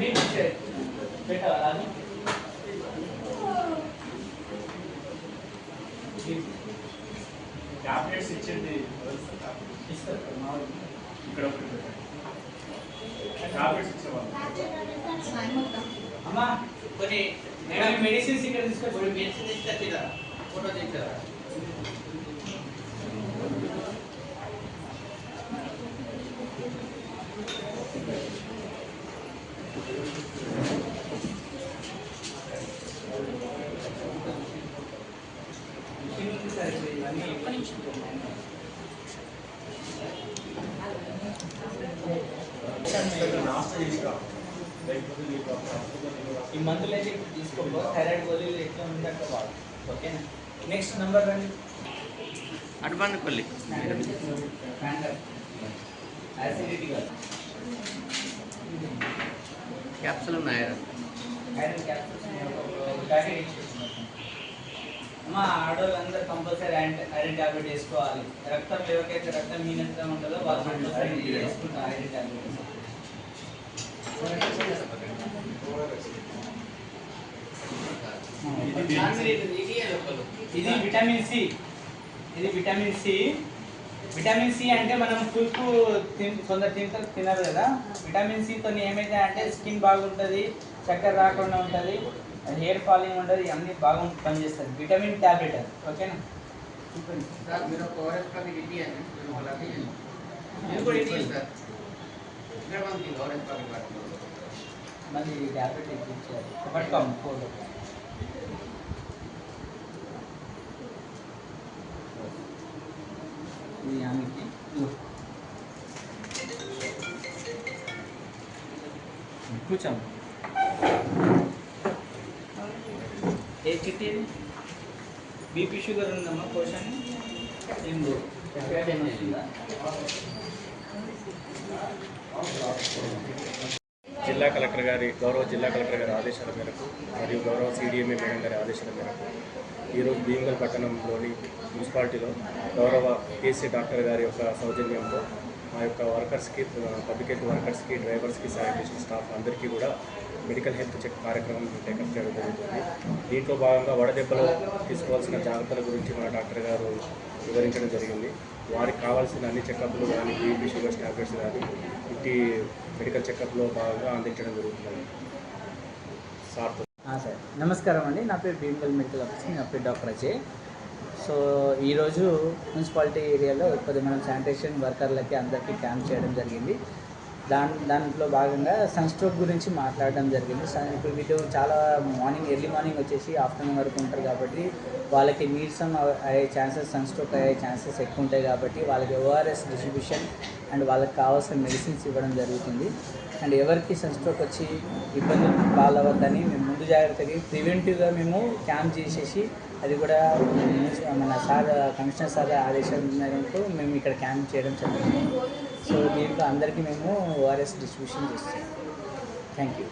మీకు పెట్టావా రాజు టాబ్లెట్స్ ఇచ్చింది ఇస్తారు మా వాళ్ళు. ఇక్కడ ఒకటి పెట్టండి టాబ్లెట్స్ ఇచ్చేవాళ్ళు అమ్మా కొన్ని మెడిసిన్స్ ఇక్కడ తీసుకొచ్చి మెడిసిన్ తీసుకొచ్చిరా ఫోటో తెచ్చారా ఈ మందులు అయితే ఇప్పుడు తీసుకోకూడదు థైరాయిడ్ గోళీలు ఎట్లా ఉంది అట్లా వాడు. ఓకేనా? నెక్స్ట్ నెంబర్ రండి. అడ్వాన్పల్లి యాసిడిటీ కాదు క్యాప్సూల్ ఉన్నాయా ఐరన్ క్యాప్సూల్స్ అమ్మా ఆడవాళ్ళందరూ కంపల్సరీ ఐరన్ టాబ్లెట్ వేసుకోవాలి. రక్తం ఎవరికైతే రక్తం హీనత ఉంటుందో వాళ్ళు కంపల్సరీ వేసుకుంటారు ఐరన్ టాబ్లెట్. ఇది విటమిన్ సి. ఇది విటమిన్ సి. విటమిన్ సి అంటే మనం పులుపు కొందరు తింటారు తినరు కదా. విటమిన్ సితో ఏమైతే అంటే స్కిన్ బాగుంటుంది చక్కెర రాకుండా ఉంటుంది హెయిర్ ఫాలింగ్ ఉండదు ఇవన్నీ బాగా పనిచేస్తుంది విటమిన్ ట్యాబ్లెట్ అది. ఓకేనా? సార్ మీరు ఒక ఓఆర్ఎస్ ప్యాకెట్ ఇది ఆమెకి ఇదిగో. కూర్చోము ఏ చిట్టి బీపీ షుగర్ ఉందమ్మా కోశాన్ని ఏం లేదు చక్కెర వస్తుందా జిల్లా కలెక్టర్ గారి గౌరవ జిల్లా కలెక్టర్ గారి ఆదేశాల మేరకు మరియు గౌరవ సిడిఎంఏ మేడం గారి ఆదేశాల మేరకు ఈరోజు భీమగల్ పట్టణంలోని మున్సిపాలిటీలో గౌరవ కేసీ డాక్టర్ గారి యొక్క సౌజన్యంతో మా యొక్క వర్కర్స్కి పబ్లిక్ హెల్త్ వర్కర్స్కి డ్రైవర్స్కి శానిటేషన్ స్టాఫ్ అందరికీ కూడా మెడికల్ హెల్త్ చెక్ కార్యక్రమం టేకప్ చేయడం జరుగుతుంది. దీంట్లో భాగంగా వడదెబ్బలో తీసుకోవాల్సిన జాగ్రత్తల గురించి మన డాక్టర్ గారు వివరించడం జరిగింది. వారికి కావాల్సిన అన్ని చెకప్లు కానీ బీపీ షుగర్ ట్యాబ్లెట్స్ కానీ ఇంటి మెడికల్ చెకప్లో భాగంగా అందించడం జరుగుతుంది సార్ సార్. నమస్కారం అండి. నా పేరు భీమగల్ మెడికల్ ఆఫీసర్ నా పేరు డాక్టర్ అజయ్. సో ఈరోజు మున్సిపాలిటీ ఏరియాలో కొద్దిగా మనం శానిటేషన్ వర్కర్లకి అందరికీ క్యాంప్ చేయడం జరిగింది. దాని దాంట్లో భాగంగా సన్ స్ట్రోక్ గురించి మాట్లాడడం జరిగింది. సన్- ఇప్పుడు వీళ్ళు చాలా మార్నింగ్ ఎర్లీ మార్నింగ్ వచ్చేసి ఆఫ్టర్నూన్ వరకు ఉంటారు కాబట్టి వాళ్ళకి నీరసం అయ్యే ఛాన్సెస్ సన్ స్ట్రోక్ అయ్యే ఛాన్సెస్ ఎక్కువ ఉంటాయి కాబట్టి వాళ్ళకి ఓఆర్ఎస్ డిస్ట్రిబ్యూషన్ అండ్ వాళ్ళకి కావాల్సిన మెడిసిన్స్ ఇవ్వడం జరుగుతుంది. అండ్ ఎవరికి సన్ స్ట్రోక్ వచ్చి ఇబ్బందులు పాలవద్దని మేము ముందు జాగ్రత్తగా ప్రివెంటివ్గా మేము క్యాంప్ చేసేసి అది కూడా మన సార్ కమిషనర్ సార్ ఆదేశం మేరకు మేము ఇక్కడ క్యాంప్ చేయడం జరిగింది. సో దీంట్లో అందరికీ మేము ఓఆర్ఎస్ డిస్ట్రిబ్యూషన్ చేస్తాం థ్యాంక్ యూ.